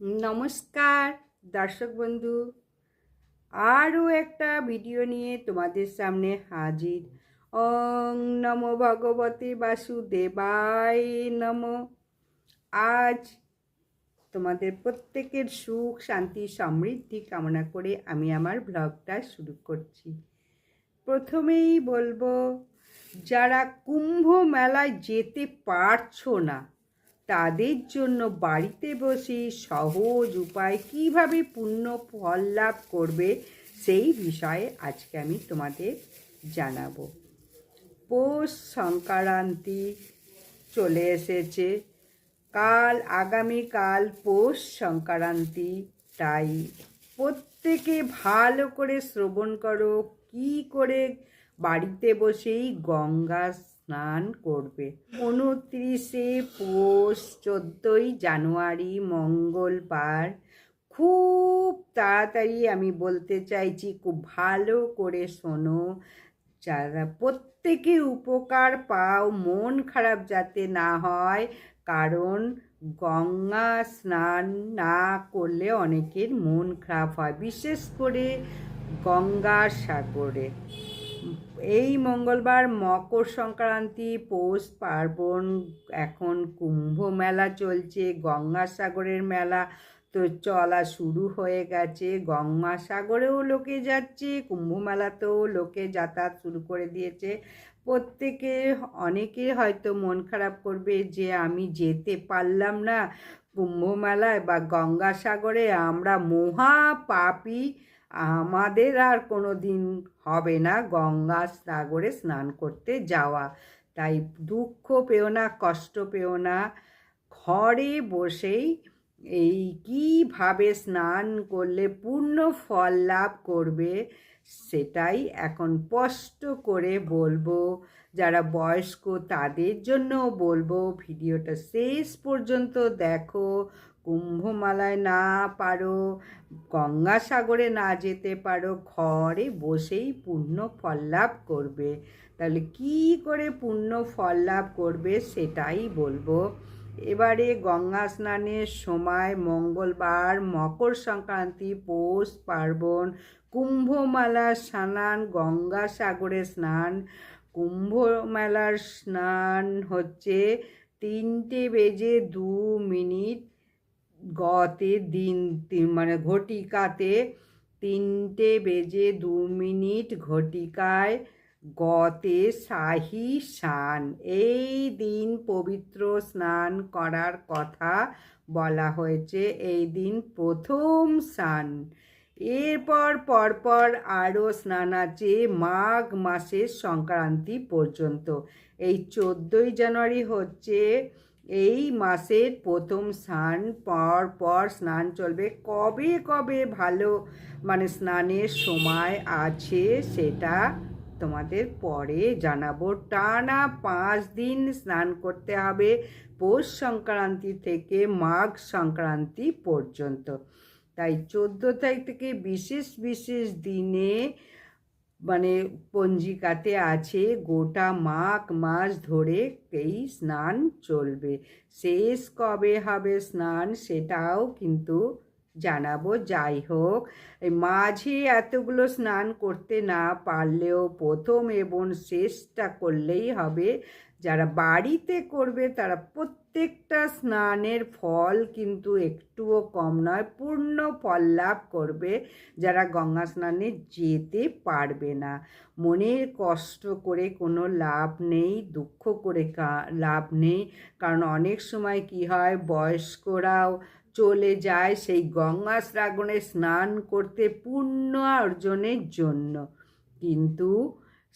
নমস্কার, দর্শক বন্ধু। আরও একটা ভিডিও নিয়ে তোমাদের সামনে হাজির। অং নম ভগবতে বাসুদেবায় নম। আজ তোমাদের প্রত্যেকের সুখ, শান্তি, সমৃদ্ধি কামনা করে আমি আমার ব্লগটা শুরু করছি। প্রথমেই বলব, যারা কুম্ভ মেলায় যেতে পারছ না তাদের জন্য বাড়িতে বসে সহজ উপায় কীভাবে পূর্ণ ফল লাভ করবে সেই বিষয়ে আজকে আমি তোমাদের জানাব। পৌষ সংক্রান্তি চলে এসেছে। কাল আগামীকাল পৌষ সংক্রান্তি, তাই প্রত্যেকে ভালো করে শ্রবণ করো, কি করে বাড়িতে বসেই গঙ্গা স্নান করবে। উনত্রিশে পৌষ, চোদ্দোই জানুয়ারি, মঙ্গলবার। খুব তাড়াতাড়ি আমি বলতে চাইছি, খুব ভালো করে শোনো। যারা প্রত্যেকে উপকার পাও, মন খারাপ যাতে না হয়, কারণ গঙ্গা স্নান না করলে অনেকের মন খারাপ হয়, বিশেষ করে গঙ্গার সাগরে। এই মঙ্গলবার মকর সংক্রান্তি, পৌষ পার্বণ, এখন কুম্ভ মেলা চলছে, গঙ্গাসাগরের মেলা তো চলা শুরু হয়ে গেছে। গঙ্গাসাগরেও লোকে যাচ্ছে, কুম্ভ মেলাতেও লোকে যাতায়াত শুরু করে দিয়েছে। প্রত্যেকে, অনেকে হয়তো মন খারাপ করবে যে আমি যেতে পারলাম না কুম্ভ মেলায় বা গঙ্গাসাগরে, আমরা মহা পাপি আমাদের আর কোনো দিন হবে না গঙ্গা সাগরে স্নান করতে যাওয়া। তাই দুঃখ পেও না, কষ্ট পেও না। ঘরে বসেই এই কীভাবে স্নান করলে পূর্ণ ফল লাভ করবে সেটাই এখন স্পষ্ট করে বলব। যারা বয়স্ক তাদের জন্য বলব, ভিডিওটা শেষ পর্যন্ত দেখো। কুম্ভমালায় না পারো, গঙ্গাসাগরে না যেতে পারো, ঘরে বসেই পূর্ণ ফল লাভ করবে। তাহলে কি করে পূর্ণ ফল লাভ করবে সেটাই বলব। এবারে গঙ্গা স্নানের সময় মঙ্গলবার, মকর সংক্রান্তি, পৌষ পার্বণ, কুম্ভমেলা স্নান, গঙ্গাসাগরে স্নান। কুম্ভ মেলার স্নান হচ্ছে তিনটে বেজে দু মিনিট গতে দিন মানে ঘটিকাতে তিনটে বেজে দু মিনিট ঘটিকায় গতে শাহী স্নান এই দিন পবিত্র স্নান করার কথা বলা হয়েছে, এই দিন প্রথম স্নান এরপর পরপর আরও স্নান আছে মাঘ মাসের সংক্রান্তি পর্যন্ত। এই চোদ্দোই জানুয়ারি হচ্ছে এই মাসের প্রথম স্নান পর পর স্নান চলবে। কবে কবে ভালো মানে স্নানের সময় আছে সেটা তোমাদের পরে জানাব। টানা পাঁচ দিন স্নান করতে হবে পৌষ সংক্রান্তি থেকে মাঘ সংক্রান্তি পর্যন্ত। তাই চোদ্দ তারিখ থেকে বিশেষ বিশেষ দিনে মানে পঞ্জিকাতে আছে, গোটা মাঘ মাস ধরে এই স্নান চলবে। শেষ কবে হবে স্নান সেটাও কিন্তু জানাব। যাই হোক মাঝে এতগুলো স্নান করতে না পারলেও প্রথম এবং শেষটা করলেই হবে। যারা বাড়িতে করবে তারা প্রত্যেকটা স্নানের ফল কিন্তু একটুও কম নয়, পূর্ণ ফল লাভ করবে যারা গঙ্গা স্নানে যেতে পারবে না। মনের কষ্ট করে কোনো লাভ নেই, দুঃখ করে লাভ নেই। কারণ অনেক সময় কি হয়, বয়স্করাও চলে যায় সেই গঙ্গা শ্রাগণে স্নান করতে পুণ্য অর্জনের জন্য। কিন্তু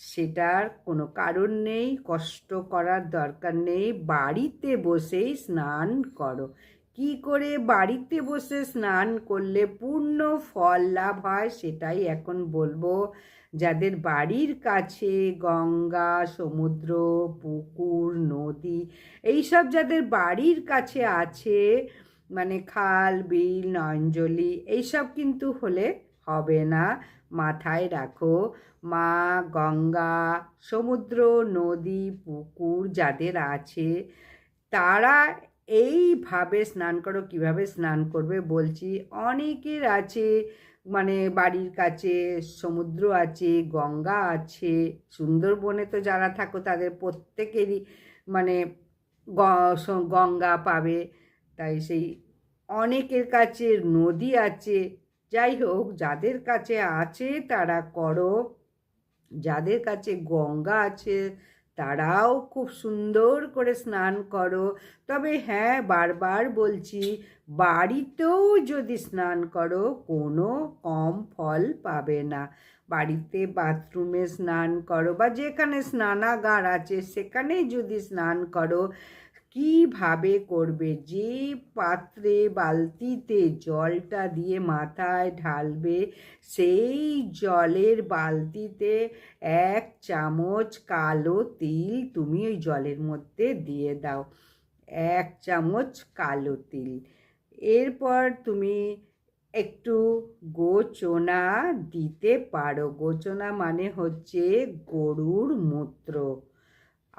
সেটার কোনো কারণ নেই, কষ্ট করার দরকার নেই। বাড়িতে বসেই স্নান করো। কি করে বাড়িতে বসে স্নান করলে পূর্ণ ফল লাভ হয় সেটাই এখন বলব। যাদের বাড়ির কাছে গঙ্গা, সমুদ্র, পুকুর, নদী, এইসব যাদের বাড়ির কাছে আছে মানে খাল, বিল নয়ঞ্জলি এইসব কিন্তু হলে হবে না। মাথায় রাখো, মা গঙ্গা, সমুদ্র, নদী, পুকুর যাদের আছে, তারা এইভাবে স্নান করো, কীভাবে স্নান করবে বলছি, অনেকের আছে মানে বাড়ির কাছে সমুদ্র আছে, গঙ্গা আছে, সুন্দরবনে তো যারা থাকো তাদের প্রত্যেকেরই মানে গঙ্গা পাবে, তাই সেই অনেকের কাছে নদী আছে যাই হোক, যাদের কাছে আছে তারা করো। যাদের কাছে গঙ্গা আছে তারাও খুব সুন্দর করে স্নান করো। তবে হ্যাঁ বারবার বলছি, বাড়িতেও যদি স্নান করো, কোনো কম ফল পাবে না। বাড়িতে বাথরুমে স্নান করো বা যেখানে স্নানাগার আছে, সেখানেই যদি স্নান করো কীভাবে করবে? যে পাত্রে বালতিতে জলটা দিয়ে মাথায় ঢালবে, সেই জলের বালতিতে এক চামচ কালো তিল তুমি ওই জলের মধ্যে দিয়ে দাও। এক চামচ কালো তিল। এরপর তুমি একটু গোচনা দিতে পারো। গোচনা মানে হচ্ছে গরুর মূত্র।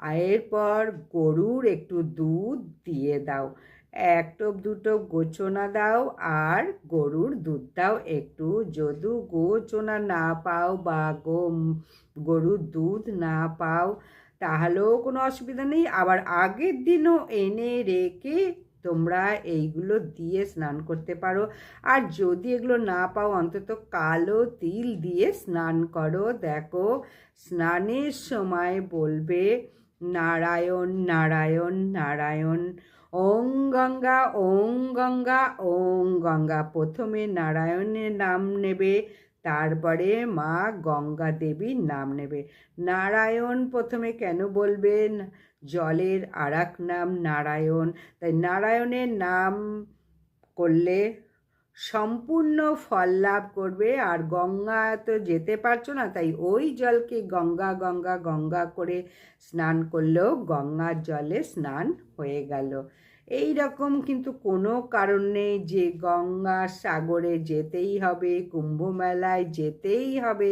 আর এরপর গরুর একটু দুধ দিয়ে দাও। এক টোপ দুটো গোচনা দাও আর গরুর দুধ দাও একটু। যদি গোচনা না পাও বা গো গরুর দুধ না পাও, তাহলেও কোনো অসুবিধা নেই। আবার আগের দিনও এনে রেখে তোমরা এইগুলো দিয়ে স্নান করতে পারো। আর যদি এগুলো না পাও, অন্তত কালো তিল দিয়ে স্নান করো। দেখো, স্নানের সময় বলবে নারায়ণ নারায়ণ নারায়ণ। ওং গঙ্গা ওং গঙ্গা ওং গঙ্গা। প্রথমে নারায়ণের নাম নেবে, তারপরে মা গঙ্গা দেবীর নাম নেবে। নারায়ণ প্রথমে কেন বলবেন? জলের আর এক নাম নারায়ণ। তাই নারায়ণের নাম করলে সম্পূর্ণ ফল লাভ করবে। আর গঙ্গা তো যেতে পারছ না, তাই ওই জলকে গঙ্গা গঙ্গা গঙ্গা করে স্নান করলেও গঙ্গার জলে স্নান হয়ে গেল। এই রকম কিন্তু কোনো কারণ যে গঙ্গা সাগরে যেতেই হবে কুম্ভ মেলায় যেতেই হবে,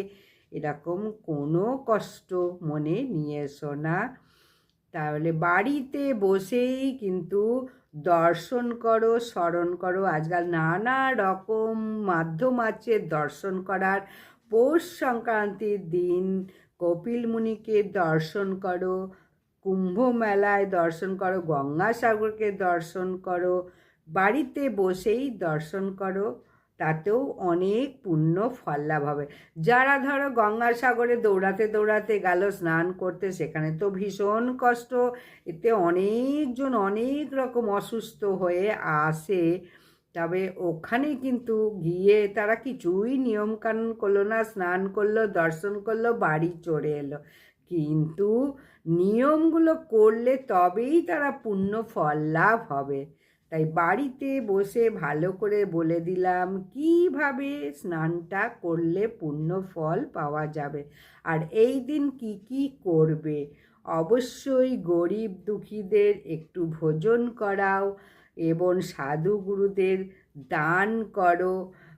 এরকম কোনো কষ্ট মনে নিয়ে এসো না। তাহলে বাড়িতে বসেই কিন্তু দর্শন করো, স্মরণ করো। আজকাল নানা রকম মাধ্যম আছে দর্শন করার। পৌষ সংক্রান্তির দিন কপিল মুনিকে দর্শন করো, কুম্ভ মেলায় দর্শন করো, গঙ্গাসাগরকে দর্শন করো, বাড়িতে বসেই দর্শন করো। তাতেও অনেক পুণ্য ফল লাভ হবে। যারা ধরো গঙ্গাসাগরে দৌড়াতে দৌড়াতে গেল, স্নান করতে, সেখানে তো ভীষণ কষ্ট। এতে অনেকজন অনেক রকম অসুস্থ হয়ে আসে। তবে ওখানে কিন্তু গিয়ে তারা কিছুই নিয়মকানুন করল না, স্নান করল, দর্শন করল, বাড়ি চড়ে এলো। কিন্তু নিয়মগুলো করলে তবেই তারা পুণ্য ফল লাভ হবে। তাই বাড়িতে বসে ভালো করে বলে দিলাম, কীভাবে স্নানটা করলে পূর্ণ ফল পাওয়া যাবে? আর এই দিন কি কি করবে? অবশ্যই গরিব দুঃখীদের একটু ভোজন করাও এবং সাধু গুরুদের দান করো,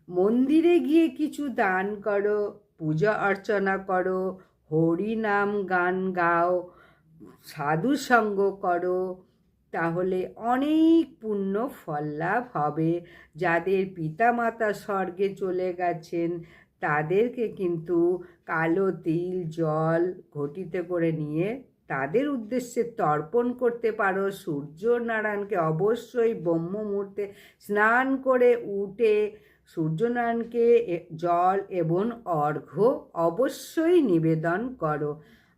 মন্দিরে গিয়ে কিছু দান করো, পূজা অর্চনা করো হরি নাম গান গাও সাধু সঙ্গ করো তাহলে অনেক পুণ্য ফল লাভ হবে। যাদের পিতামাতা স্বর্গে চলে গেছেন, তাদেরকে কিন্তু কালো তিল, জল ঘটিতে করে নিয়ে তাদের উদ্দেশ্যে তর্পণ করতে পারো। সূর্য নারায়ণকে অবশ্যই ব্রহ্ম মুহূর্তে স্নান করে উঠে সূর্যনারায়ণকে জল এবং অর্ঘ্য অবশ্যই নিবেদন করো।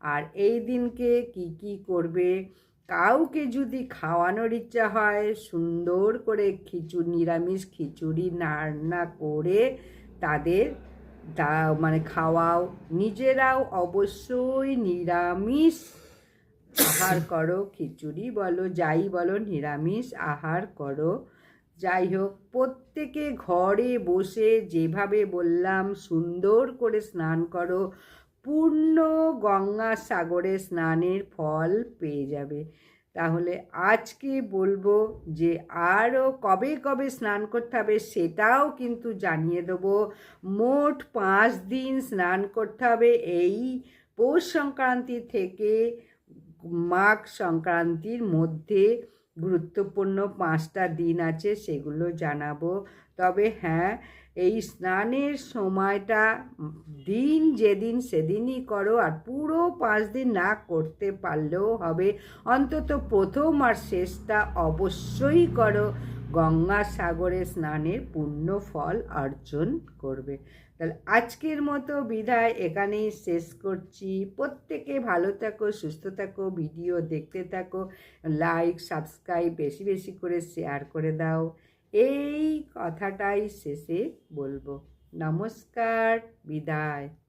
আর এই দিনকে কি কি করবে? কাউকে যদি খাওয়ানোর ইচ্ছা হয়, সুন্দর করে খিচুড়ি, নিরামিষ খিচুড়ি রান্না করে তাদের তা মানে খাওয়াও। নিজেরাও অবশ্যই নিরামিষ আহার করো, খিচুড়ি বলো, যাই বলো, নিরামিষ আহার করো। যাই হোক, প্রত্যেকে ঘরে বসে যেভাবে বললাম, সুন্দর করে স্নান করো। পূর্ণ গঙ্গা সাগরে স্নানের ফল পেয়ে যাবে। তাহলে আজকে বলব যে আরও কবে কবে স্নান করতে হবে সেটাও কিন্তু জানিয়ে দেবো। মোট পাঁচ দিন স্নান করতে হবে এই পৌষ সংক্রান্তি থেকে মাঘ সংক্রান্তির মধ্যে। গুরুত্বপূর্ণ পাঁচটা দিন আছে, সেগুলো জানাব। তবে হ্যাঁ এই স্নানের সময়টা, দিন যেদিন সেদিনই করো, আর পুরো পাঁচ দিন না করতে পারলেও হবে। অন্তত প্রথম আর শেষটা অবশ্যই করো। গঙ্গা সাগরে স্নানের পূর্ণ ফল অর্জন করবে। তাহলে আজকের মতো বিদায়। এখানেই শেষ করছি। প্রত্যেকে ভালো থাকো, সুস্থ থাকো, ভিডিও দেখতে থাকো, লাইক, সাবস্ক্রাইব বেশি বেশি করে শেয়ার করে দাও। এই কথাটাই শেষে বলব। নমস্কার, বিদায়।